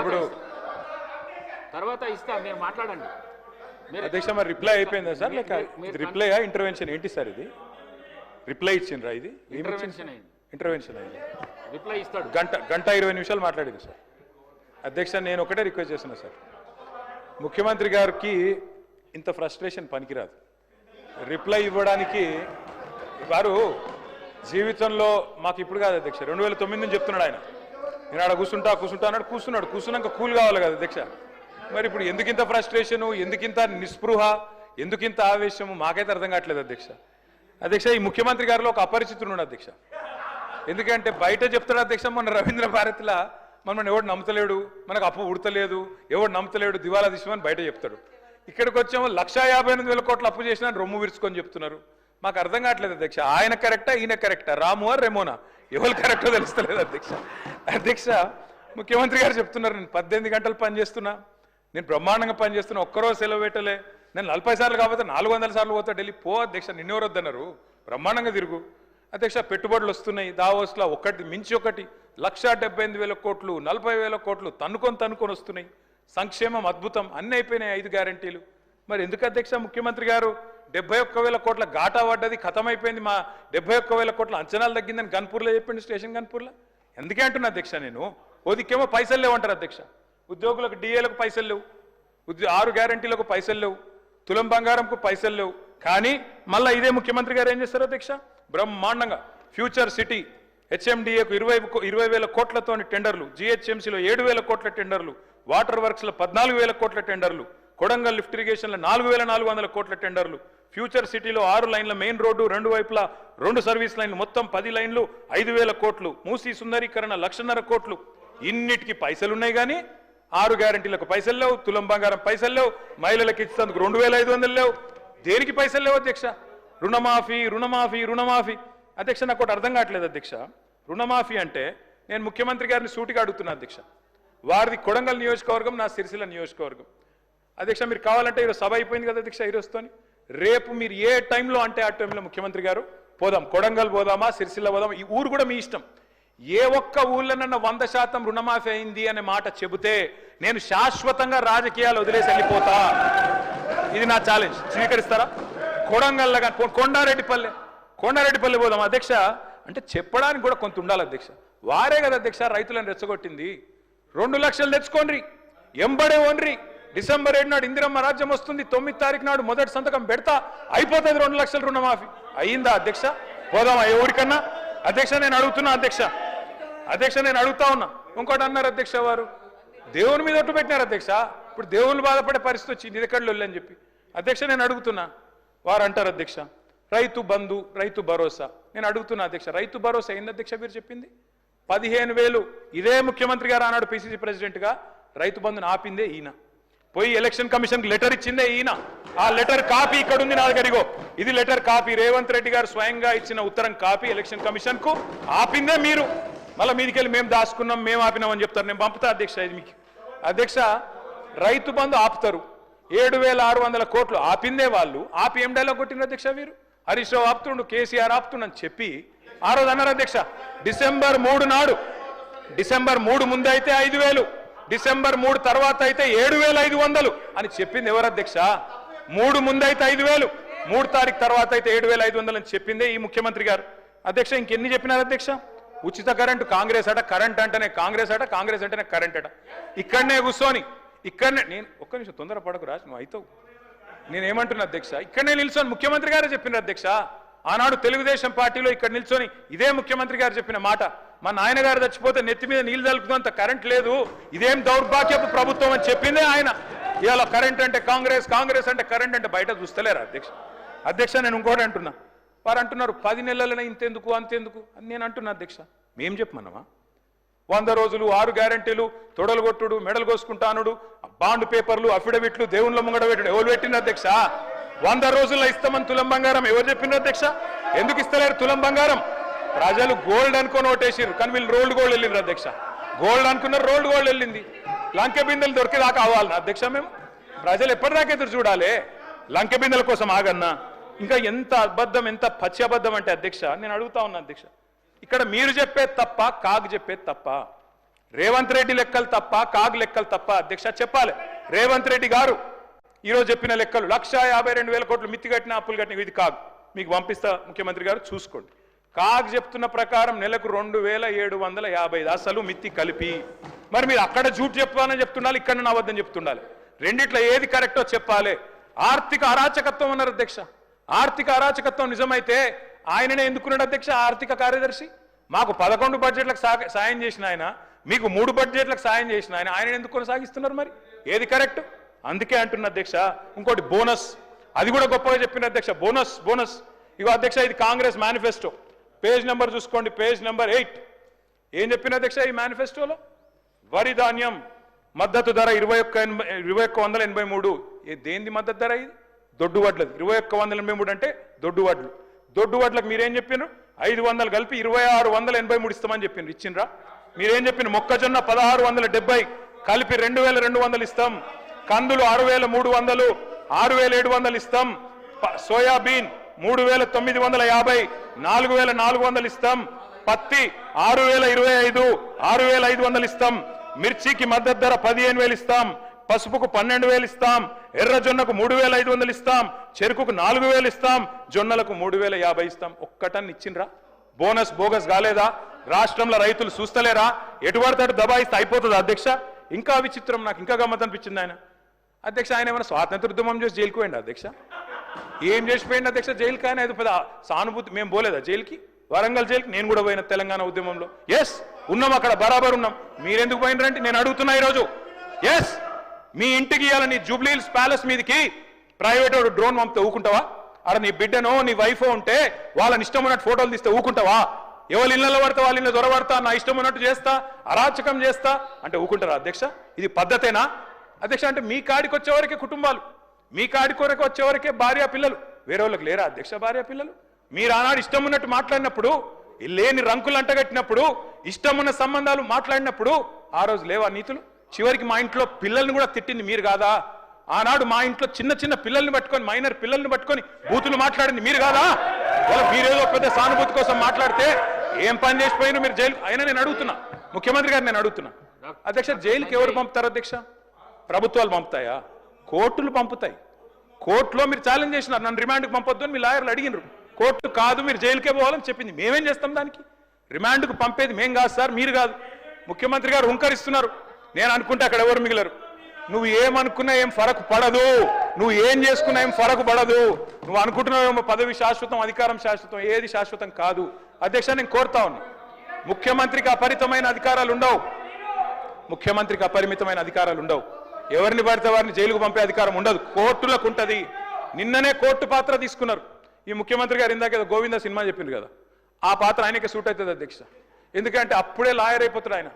ఇప్పుడు తర్వాత ఇస్తా మీరు మాట్లాడండి. అధ్యక్ష మరి రిప్లై అయిపోయిందా సార్? లేక రిప్లైయా ఇంటర్వెన్షన్ ఏంటి సార్ ఇది? రిప్లై ఇచ్చిండ్రా ఇది? ఇంటర్వెన్షన్ అయింది. ఇంటర్వెన్షన్ అయింది. రిప్లై ఇస్తాడు. గంట గంట ఇరవై నిమిషాలు మాట్లాడింది సార్. అధ్యక్ష నేను ఒకటే రిక్వెస్ట్ చేస్తున్నా సార్. ముఖ్యమంత్రి గారికి ఇంత ఫ్రస్ట్రేషన్ పనికిరాదు. రిప్లై ఇవ్వడానికి వారు జీవితంలో మాకు ఇప్పుడు కాదు అధ్యక్ష రెండు వేల తొమ్మిది నుంచి చెప్తున్నాడు ఆయన. నేను ఆడ కూర్చుంటా కూర్చుంటా అన్నాడు. కూర్చున్నాడు కూర్చున్నాక కూల్ కావాలి కదా దీక్ష. మరి ఇప్పుడు ఎందుకింత ఫ్రస్ట్రేషను? ఎందుకింత నిస్పృహ? ఎందుకింత ఆవేశము? మాకైతే అర్థం కావట్లేదు అధ్యక్ష అధ్యక్ష ఈ ముఖ్యమంత్రి గారిలో ఒక అపరిచితుడు అధ్యక్ష ఎందుకంటే బయట చెప్తాడు అధ్యక్ష మన రవీంద్ర భారతిలా. మనం ఎవడు నమ్ముతలేడు? మనకు అప్పు ఉడతలేదు. ఎవడు నమ్ముతలేడు? దివాలా దిశమని బయట చెప్తాడు. ఇక్కడికి వచ్చాము లక్ష యాభై ఎనిమిది వేల కోట్లు అప్పు చేసిన రొమ్ము విరుచుకొని చెప్తున్నారు. మాకు అర్థం కావట్లేదు అధ్యక్ష. ఆయన కరెక్టా ఈయన కరెక్టా? రాము ఆర్ రెమోనా? ఎవరు కరెక్టో తెలుస్తలేదు అధ్యక్ష. అధ్యక్ష ముఖ్యమంత్రి గారు చెప్తున్నారు నేను పద్దెనిమిది గంటలు పనిచేస్తున్నా నేను బ్రహ్మాండంగా పనిచేస్తున్నా ఒక్కరోజు సెలవు పెట్టలే. నేను నలభై సార్లు కాకపోతే నాలుగు వందల సార్లు పోతా ఢిల్లీ. పో అధ్యక్ష నిన్నెవరు వద్దన్నారు? బ్రహ్మాండంగా తిరుగు. అధ్యక్ష పెట్టుబడులు వస్తున్నాయి. దావోస్లో ఒకటి మించి ఒకటి. లక్ష డెబ్బై ఎనిమిది వేల కోట్లు నలభై వేల కోట్లు తన్నుకొని తన్నుకొని వస్తున్నాయి. సంక్షేమం అద్భుతం. అన్ని అయిపోయినాయి ఐదు గ్యారంటీలు. మరి ఎందుకు అధ్యక్ష ముఖ్యమంత్రి గారు? డెబ్బై ఒక్క వేల కోట్ల ఘాటా పడ్డది ఖతమైపోయింది మా డెబ్బై ఒక్క వేల కోట్ల అంచనాలు తగ్గిందని గన్పూర్లో చెప్పింది స్టేషన్ గన్పూర్లో. ఎందుకే అంటున్నా అధ్యక్ష నేను? ఓదికేమో పైసలు లేవంటారు అధ్యక్ష. ఉద్యోగులకు డిఏలకు పైసలు లేవు. ఉద్యో ఆరు గ్యారంటీలకు పైసలు లేవు. తులం బంగారంకు పైసలు లేవు. కానీ మళ్ళీ ఇదే ముఖ్యమంత్రి గారు ఏం చేస్తారు అధ్యక్ష? బ్రహ్మాండంగా ఫ్యూచర్ సిటీ హెచ్ఎండిఏకు ఇరవై ఇరవై వేల కోట్లతోని టెండర్లు జిహెచ్ఎంసీలో ఏడు వేల కోట్ల టెండర్లు వాటర్ వర్క్స్లో పద్నాలుగు వేల కోట్ల టెండర్లు కొడంగల్ లిఫ్ట్ ఇరిగేషన్లో నాలుగు వేల నాలుగు వందల కోట్ల టెండర్లు. ఫ్యూచర్ సిటీలో ఆరు లైన్ల మెయిన్ రోడ్డు రెండు వైపులా రెండు సర్వీస్ లైన్లు మొత్తం పది లైన్లు ఐదు వేల కోట్లు. మూసీ సుందరీకరణ లక్షన్నర కోట్లు. ఇన్నిటికి పైసలున్నాయి కానీ ఆరు గ్యారంటీలకు పైసలు లేవు తులం బంగారం పైసలు లేవు మహిళలకు ఇచ్చేందుకు రెండు వేల ఐదు వందలు లేవు. దేనికి పైసలు లేవు అధ్యక్ష? రుణమాఫీ రుణమాఫీ రుణమాఫీ. అధ్యక్ష నాకు ఒకటి అర్థం కావట్లేదు అధ్యక్ష. రుణమాఫీ అంటే నేను ముఖ్యమంత్రి గారిని సూటిగా అడుగుతున్నా అధ్యక్ష. వారిది కొడంగల్ నియోజకవర్గం నా సిరిసిల్ల నియోజకవర్గం. అధ్యక్ష మీరు కావాలంటే ఈరోజు సభ అయిపోయింది కదా అధ్యక్ష ఈరోజుతోని? రేపు మీరు ఏ టైంలో అంటే ఆ టైంలో ముఖ్యమంత్రి గారు పోదాం. కొడంగల్ పోదామా? సిరిసిల్ల పోదామా? ఈ ఊరు కూడా మీ ఇష్టం. ఏ ఒక్క ఊళ్ళనన్న వంద శాతం రుణమాఫీ అయింది అనే మాట చెబితే నేను శాశ్వతంగా రాజకీయాలు వదిలేసి వెళ్ళిపోతా. ఇది నా ఛాలెంజ్ స్వీకరిస్తారా? కొడంగల్లో కానీ కొండారెడ్డిపల్లె. కొండారెడ్డిపల్లి పోదాం అధ్యక్ష. అంటే చెప్పడానికి కూడా కొంత ఉండాలి అధ్యక్ష. వారే కదా అధ్యక్ష రైతులను రెచ్చగొట్టింది. రెండు లక్షలు తెచ్చుకోండి ఎంబడే ఓన్రి. డిసెంబర్ ఏడు నాడు ఇందిరమ్మ రాజ్యం వస్తుంది తొమ్మిది తారీఖు నాడు మొదటి సంతకం పెడతా అయిపోతుంది రెండు లక్షల రుణమాఫీ. అయ్యిందా అధ్యక్ష? పోదామా ఎవరికన్నా అధ్యక్ష నేను అడుగుతున్నా అధ్యక్ష. అధ్యక్ష నేను అడుగుతా ఉన్నా. ఇంకోటి అన్నారు అధ్యక్ష వారు. దేవుని మీద ఒట్టు పెట్టినారు అధ్యక్ష. ఇప్పుడు దేవుని బాధపడే పరిస్థితి వచ్చింది ఇది ఎక్కడ చెప్పి. అధ్యక్ష నేను అడుగుతున్నా. వారు అంటారు అధ్యక్ష రైతు బంధు రైతు భరోసా. నేను అడుగుతున్నా అధ్యక్ష రైతు భరోసా ఏంది అధ్యక్ష మీరు చెప్పింది? పదిహేను వేలు. ఇదే ముఖ్యమంత్రి గారు ఆనాడు పిసిసి ప్రెసిడెంట్గా రైతు బంధుని ఆపిందే ఈయన. పోయి ఎలక్షన్ కమిషన్ లెటర్ ఇచ్చిందే ఈయన. ఆ లెటర్ కాపీ ఇక్కడ ఉంది నా దగ్గరిగో ఇది లెటర్ కాపీ. రేవంత్ రెడ్డి గారు స్వయంగా ఇచ్చిన ఉత్తరం కాపీ ఎలక్షన్ కమిషన్కు ఆపిందే మీరు. మళ్ళీ మీదికెళ్ళి మేము దాచుకున్నాం మేము ఆపినామని చెప్తారు. నేను పంపుతా అధ్యక్ష ఇది మీకు. అధ్యక్ష రైతు బంధు ఆపుతారు. ఏడు వేల ఆరు వందల కోట్లు ఆపిందే వాళ్ళు. ఆపి ఏం డైలాగ్ కొట్టిన అధ్యక్ష వీరు హరీష్ రావు ఆపుతుండు కేసీఆర్ ఆపుతుండని చెప్పి. ఆ రోజు అన్నారు అధ్యక్ష డిసెంబర్ మూడు నాడు. డిసెంబర్ మూడు ముందు అయితే ఐదు వేలు. డిసెంబర్ మూడు తర్వాత అయితే ఏడు వేల ఐదు వందలు అని చెప్పింది ఎవరు అధ్యక్ష? మూడు ముందైతే ఐదు వేలు. మూడు తారీఖు తర్వాత అయితే ఏడు వేల ఐదు వందలు అని చెప్పిందే ఈ ముఖ్యమంత్రి గారు. అధ్యక్ష ఇంకెన్ని చెప్పినారు అధ్యక్ష? ఉచిత కరెంటు కాంగ్రెస్ అట కరెంట్ అంటేనే కాంగ్రెస్ అట కాంగ్రెస్ అంటేనే కరెంట్ అట. ఇక్కడనే కూర్చొని ఇక్కడనే నేను ఒక్క నిమిషం తొందర పడకు రాజు నువ్వు అవుతావు నేనేమంటున్నా అధ్యక్ష? ఇక్కడనే నిల్చొని ముఖ్యమంత్రి గారే చెప్పిన అధ్యక్ష. ఆనాడు తెలుగుదేశం పార్టీలో ఇక్కడ నిల్చొని ఇదే ముఖ్యమంత్రి గారు చెప్పిన మాట. మా నాయన గారు చచ్చిపోతే నెత్తి మీద నీళ్ళు తలుపుకున్నంత కరెంట్ లేదు. ఇదేం దౌర్భాగ్యపు ప్రభుత్వం అని చెప్పిందే ఆయన. ఇవాళ కరెంట్ అంటే కాంగ్రెస్ కాంగ్రెస్ అంటే కరెంట్ అంటే బయట చూస్తలేరు అధ్యక్ష. అధ్యక్ష నేను ఇంకోటి అంటున్నా. వారు అంటున్నారు పది నెలలనే ఇంతెందుకు అంతెందుకు అని నేను అంటున్నా అధ్యక్ష. మేం చెప్పమన్నామా? వంద రోజులు ఆరు గ్యారంటీలు తొడలు కొట్టుడు మెడలు కోసుకుంటానుడు బాండ్ పేపర్లు అఫిడవిట్లు దేవుళ్ళ ముంగడ పెట్టుడు ఎవరు పెట్టిన అధ్యక్ష? వంద రోజుల్లో ఇస్తామని తులం బంగారం ఎవరు చెప్పిన అధ్యక్ష? ఎందుకు ఇస్తలేరు తులం బంగారం? ప్రజలు గోల్డ్ అనుకొని ఓటేసారు కానీ వీళ్ళు రోల్డ్ గోల్డ్ వెళ్ళింది అధ్యక్ష. గోల్డ్ అనుకున్నారు రోల్డ్ గోల్డ్ వెళ్ళింది. లంకె బిందెలు దొరికేదాకా అవ్వాలి అధ్యక్ష మేము? ప్రజలు ఎప్పటిదాకా ఎదురు చూడాలి? లంకె బిందెల కోసం ఆగన్నా? ఇంకా ఎంత అబద్ధం ఎంత పచ్చి అబద్ధం అంటే అధ్యక్ష నేను అడుగుతా ఉన్నా అధ్యక్ష. ఇక్కడ మీరు చెప్పేది తప్ప కాగ్ చెప్పేది తప్ప రేవంత్ రెడ్డి లెక్కలు తప్ప కాగ్ లెక్కలు తప్ప అధ్యక్ష చెప్పాలి. రేవంత్ రెడ్డి గారు ఈరోజు చెప్పిన లెక్కలు లక్ష యాభై రెండు వేల కోట్లు మిత్తి కట్టిన అప్పులు కట్టిన ఇది కాగ్. మీకు పంపిస్తా ముఖ్యమంత్రి గారు చూసుకోండి. కాగ్ చెప్తున్న ప్రకారం నెలకు రెండు వేల ఏడు వందల యాభై ఐదు అసలు మిత్తి కలిపి మరి మీరు అక్కడ జూట్ చెప్పాలని చెప్తుండాలి ఇక్కడ నా వద్దని చెప్తుండాలి. రెండిట్లో ఏది కరెక్టో చెప్పాలి. ఆర్థిక అరాచకత్వం అన్నారు అధ్యక్ష. ఆర్థిక అరాచకత్వం నిజమైతే ఆయననే ఎందుకున్నాడు అధ్యక్ష? ఆర్థిక కార్యదర్శి. మాకు పదకొండు బడ్జెట్లకు సా- సాయం చేసిన ఆయన మీకు మూడు బడ్జెట్లకు సాయం చేసిన ఆయన ఆయన ఎందుకు కొనసాగిస్తున్నారు మరి? ఏది కరెక్ట్? అందుకే అంటున్న అధ్యక్ష ఇంకోటి బోనస్. అది కూడా గొప్పగా చెప్పిన అధ్యక్ష బోనస్ బోనస్. ఇగో అధ్యక్ష ఇది కాంగ్రెస్ మేనిఫెస్టో. పేజ్ నెంబర్ చూసుకోండి పేజ్ నెంబర్ ఎయిట్. ఏం చెప్పిన అధ్యక్ష ఈ మేనిఫెస్టోలో వరి ధాన్యం మద్దతు ధర ఇరవై ఒక్క ఎనభై ఇరవై ఒక్క వందల ఎనభై మూడు. దేనిది మద్దతు ధర ఇది? దొడ్డు వడ్లది. ఇరవై ఒక్క వందల ఎనభై మూడు అంటే దొడ్డు వడ్లు. దొడ్డు వడ్లకు మీరేం చెప్పినారు? ఐదు వందలు కలిపి ఇరవై ఆరు వందల ఎనభై మూడు ఇస్తామని చెప్పిండ్రు ఇచ్చిండ్రా? మీరేం చెప్పిన మొక్కజొన్న పదహారు వందల డెబ్బై కలిపి రెండు వేల రెండు వందలు ఇస్తాం. కందులు ఆరు వేల మూడు వందలు ఆరు వేల ఏడు వందలు ఇస్తాం. సోయాబీన్ మూడు వేల తొమ్మిది వందల యాభై నాలుగు వేల నాలుగు వందలు ఇస్తాం. పత్తి ఆరు వేల ఇరవై ఐదు ఆరు వేల ఐదు వందలు ఇస్తాం. మిర్చికి మద్దతు ధర పదిహేను వేలు ఇస్తాం. పసుపుకు పన్నెండు వేలు ఇస్తాం. ఎర్ర జొన్నకు మూడు వేల ఐదు వందలు ఇస్తాం. చెరుకుకు నాలుగు వేలు ఇస్తాం. జొన్నలకు మూడు వేల యాభై ఇస్తాం. ఒక్కటన్ని ఇచ్చిండ్రా? బోనస్ బోగస్ కాలేదా? రాష్ట్రంలో రైతులు చూస్తలేరా? ఎటువడతాడు దబాయిస్తే అయిపోతుంది అధ్యక్ష. ఇంకా విచిత్రం నాకు ఇంకా గమ్మత్ అనిపించింది ఆయన. అధ్యక్ష ఆయన ఏమైనా స్వాతంత్ర ఉద్యమం చేసి జైలుకు అధ్యక్ష? ఏం చేసిపోయింది అధ్యక్ష? జైలుకి కానీ అది పెద్ద సానుభూతి. మేము పోలేదా జైలుకి? వరంగల్ జైలుకి? నేను కూడా పోయిన తెలంగాణ ఉద్యమంలో. ఎస్ ఉన్నాం అక్కడ బరాబర్ ఉన్నాం. మీరెందుకు పోయినరంటే నేను అడుగుతున్నా ఈరోజు. ఎస్ మీ ఇంటికి ఇవ్వాలని జూబ్లీల్స్ జూబ్లీహిల్స్ ప్యాలెస్ మీదకి ప్రైవేట్ డ్రోన్ పంపితే ఊకుంటావా? అక్కడ నీ బిడ్డనో నీ వైఫో ఉంటే వాళ్ళని ఇష్టం ఉన్నట్టు ఫోటోలు తీస్తే ఊకుంటావా? ఎవరి ఇళ్ళలో పడతా వాళ్ళ ఇళ్ళు దొరబడతా నా ఇష్టం ఉన్నట్టు చేస్తా అరాచకం చేస్తా అంటే ఊకుంటారా అధ్యక్ష? ఇది పద్ధతేనా? అధ్యక్ష అంటే మీ కాడికి వచ్చేవరకే కుటుంబాలు. మీ కాడి కొరకు వచ్చేవరకే భార్య పిల్లలు. వేరే వాళ్ళకి లేరా అధ్యక్ష భార్య పిల్లలు? మీరు ఆనాడు ఇష్టం ఉన్నట్టు మాట్లాడినప్పుడు లేని రంకులు అంటగట్టినప్పుడు ఇష్టం ఉన్న సంబంధాలు మాట్లాడినప్పుడు ఆ రోజు లేవా నీతులు? చివరికి మా ఇంట్లో పిల్లల్ని కూడా తిట్టింది మీరు కాదా? ఆనాడు మా ఇంట్లో చిన్న చిన్న పిల్లల్ని పట్టుకొని మైనర్ పిల్లల్ని పట్టుకొని బూతులు మాట్లాడింది మీరు కాదా? మీరేదో పెద్ద సానుభూతి కోసం మాట్లాడితే ఏం పని చేసిపోయినా మీరు జైలు అయినా నేను అడుగుతున్నా. ముఖ్యమంత్రి గారు నేను అడుగుతున్నా. అధ్యక్ష జైలుకి ఎవరు పంపుతారు అధ్యక్ష? ప్రభుత్వాలు పంపుతాయా? కోర్టులు పంపుతాయి. కోర్టులో మీరు ఛాలెంజ్ చేసినారు నన్ను రిమాండ్కి పంపొద్దు అని మీ లాయర్లు అడిగినారు. కోర్టు కాదు మీరు జైలుకే పోవాలని చెప్పింది. మేమేం చేస్తాం దానికి? రిమాండ్కు పంపేది మేం కాదు సార్ మీరు కాదు. ముఖ్యమంత్రి గారు హుంకరిస్తున్నారు. నేను అనుకుంటే అక్కడ ఎవరు మిగిలరు? నువ్వు ఏమనుకున్నా ఏం ఫరక్ పడదు. నువ్వు ఏం చేసుకున్నా ఏం ఫరక్ పడదు. నువ్వు అనుకుంటున్నావేమో పదవి శాశ్వతం అధికారం శాశ్వతం ఏది శాశ్వతం కాదు. అధ్యక్ష నేను కోరుతా ఉన్నా. ముఖ్యమంత్రికి అపరితమైన అధికారాలు ఉండవు. ముఖ్యమంత్రికి అపరిమితమైన అధికారాలు ఉండవు. ఎవరిని పడితే వారిని జైలుకు పంపే అధికారం ఉండదు. కోర్టులకు ఉంటది. నిన్ననే కోర్టు పాత్ర తీసుకున్నారు. ఈ ముఖ్యమంత్రి గారు ఇందాక ఏదో గోవింద సినిమా చెప్పింది కదా. ఆ పాత్ర ఆయనకే సూట్ అవుతుంది అధ్యక్ష. ఎందుకంటే అప్పుడే లాయర్ అయిపోతాడు ఆయన.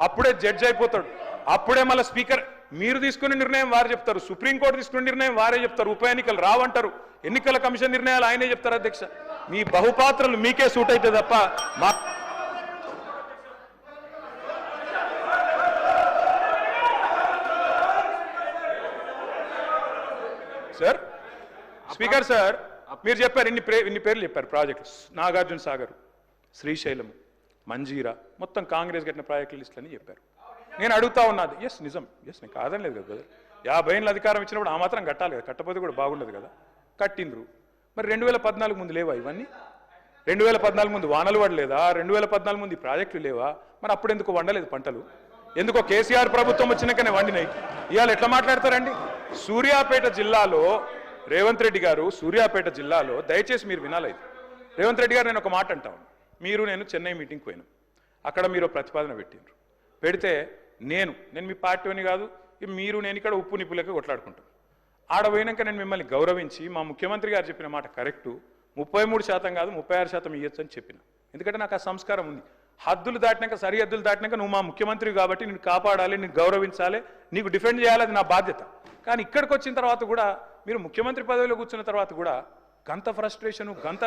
అప్పుడే జడ్జ్ అయిపోతాడు. అప్పుడే మళ్ళీ స్పీకర్. మీరు తీసుకునే నిర్ణయం వారు చెప్తారు. సుప్రీంకోర్టు తీసుకునే నిర్ణయం వారే చెప్తారు. ఉప ఎన్నికలు రావంటారు. ఎన్నికల కమిషన్ నిర్ణయాలు ఆయనే చెప్తారు అధ్యక్ష. మీ బహుపాత్రలు మీకే సూట్ అవుతాయి తప్ప మా సార్ స్పీకర్ సార్ మీరు చెప్పారు ఇన్ని ప్రే ఇన్ని పేర్లు చెప్పారు ప్రాజెక్ట్స్ నాగార్జున సాగర్ శ్రీశైలం మంజీరా మొత్తం కాంగ్రెస్ కట్టిన ప్రాజెక్టుల లిస్ట్ అని చెప్పారు. నేను అడుగుతా ఉన్నది ఎస్ నిజం. ఎస్ నేను కాదని లేదు కదా బ్రదర్ యాభై ఏళ్ళ అధికారం ఇచ్చినప్పుడు ఆ మాత్రం కట్టాలి కదా కట్టపోతే కూడా బాగుండదు కదా. కట్టిండ్రు. మరి రెండు వేల పద్నాలుగు ముందు లేవా ఇవన్నీ? రెండు వేల పద్నాలుగు ముందు వానలు పడలేదా? రెండు వేల పద్నాలుగు ముందు ఈ ప్రాజెక్టులు లేవా? మరి అప్పుడు ఎందుకు వండలేదు పంటలు? ఎందుకో కేసీఆర్ ప్రభుత్వం వచ్చినాకనే వండినాయి. ఇవాళ ఎట్లా మాట్లాడతారండి? సూర్యాపేట జిల్లాలో రేవంత్ రెడ్డి గారు సూర్యాపేట జిల్లాలో దయచేసి మీరు వినాలి రేవంత్ రెడ్డి గారు నేను ఒక మాట అంటాను మీరు నేను చెన్నై మీటింగ్కి పోయాను. అక్కడ మీరు ప్రతిపాదన పెట్టిండ్రు. పెడితే నేను నేను మీ పార్టీని కాదు మీరు నేను ఇక్కడ ఉప్పు నిప్పులకి కొట్లాడుకుంటాను. ఆడ పోయినాక నేను మిమ్మల్ని గౌరవించి మా ముఖ్యమంత్రి గారు చెప్పిన మాట కరెక్టు. ముప్పై మూడు శాతం కాదు ముప్పై ఆరు శాతం ఇవ్వచ్చు అని చెప్పిన. ఎందుకంటే నాకు ఆ సంస్కారం ఉంది. హద్దులు దాటినాక సరిహద్దులు దాటినాక నువ్వు మా ముఖ్యమంత్రి కాబట్టి నేను కాపాడాలి నేను గౌరవించాలి నీకు డిఫెండ్ చేయాలి అది నా బాధ్యత. కానీ ఇక్కడికి వచ్చిన తర్వాత కూడా మీరు ముఖ్యమంత్రి పదవిలో కూర్చున్న తర్వాత కూడా గంత ఫ్రస్ట్రేషను గంత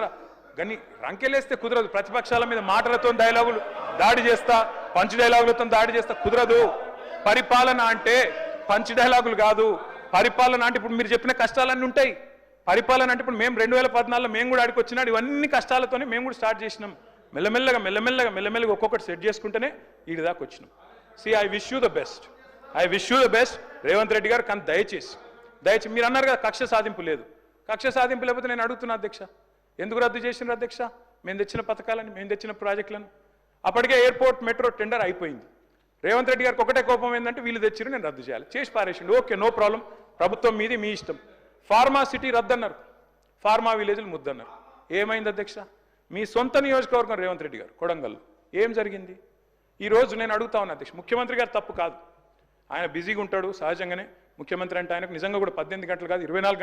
గని రంకెలేస్తే కుదరదు. ప్రతిపక్షాల మీద మాటలతో డైలాగులు దాడి చేస్తా పంచ్ డైలాగులతో దాడి చేస్తా కుదరదు. పరిపాలన అంటే పంచ్ డైలాగులు కాదు. పరిపాలన అంటే ఇప్పుడు మీరు చెప్పిన కష్టాలన్నీ ఉంటాయి. పరిపాలన అంటే ఇప్పుడు మేము రెండు వేల పద్నాలుగులో మేము కూడా ఆడికి వచ్చినాడు. ఇవన్నీ కష్టాలతోనే మేము కూడా స్టార్ట్ చేసినాం. మెల్లమెల్లగా మెల్లమెల్లగా మెల్లమెల్లగా ఒక్కొక్కటి సెట్ చేసుకుంటేనే ఈడి దాకా వచ్చినాం. See I wish you the best I wish you the best Revanth Reddy గారు కానీ దయచేసి దయచేసి మీరు అన్నారు కదా కక్ష సాధింపు లేదు. కక్ష సాధింపు లేకపోతే నేను అడుగుతున్నా అధ్యక్ష. ఎందుకు రద్దు చేసిన అధ్యక్ష? మేము తెచ్చిన పథకాలని మేము తెచ్చిన ప్రాజెక్టులను. అప్పటికే ఎయిర్పోర్ట్ మెట్రో టెండర్ అయిపోయింది. రేవంత్ రెడ్డి గారికి ఒకటే కోపం ఏంటంటే వీళ్ళు తెచ్చిరు నేను రద్దు చేయాలి. చేసి పారేసిండు. Okay no problem. ప్రభుత్వం మీది మీ ఇష్టం. ఫార్మా సిటీ రద్దు అన్నారు ఫార్మా విలేజ్లు ముద్దన్నారు. ఏమైంది అధ్యక్ష? మీ సొంత నియోజకవర్గం రేవంత్ రెడ్డి గారు కొడంగల్ ఏం జరిగింది? ఈరోజు నేను అడుగుతా ఉన్నా అధ్యక్ష. ముఖ్యమంత్రి గారు తప్పు కాదు. ఆయన బిజీగా ఉంటాడు సహజంగానే. ముఖ్యమంత్రి అంటే ఆయనకు నిజంగా కూడా పద్దెనిమిది గంటలు కాదు ఇరవై నాలుగు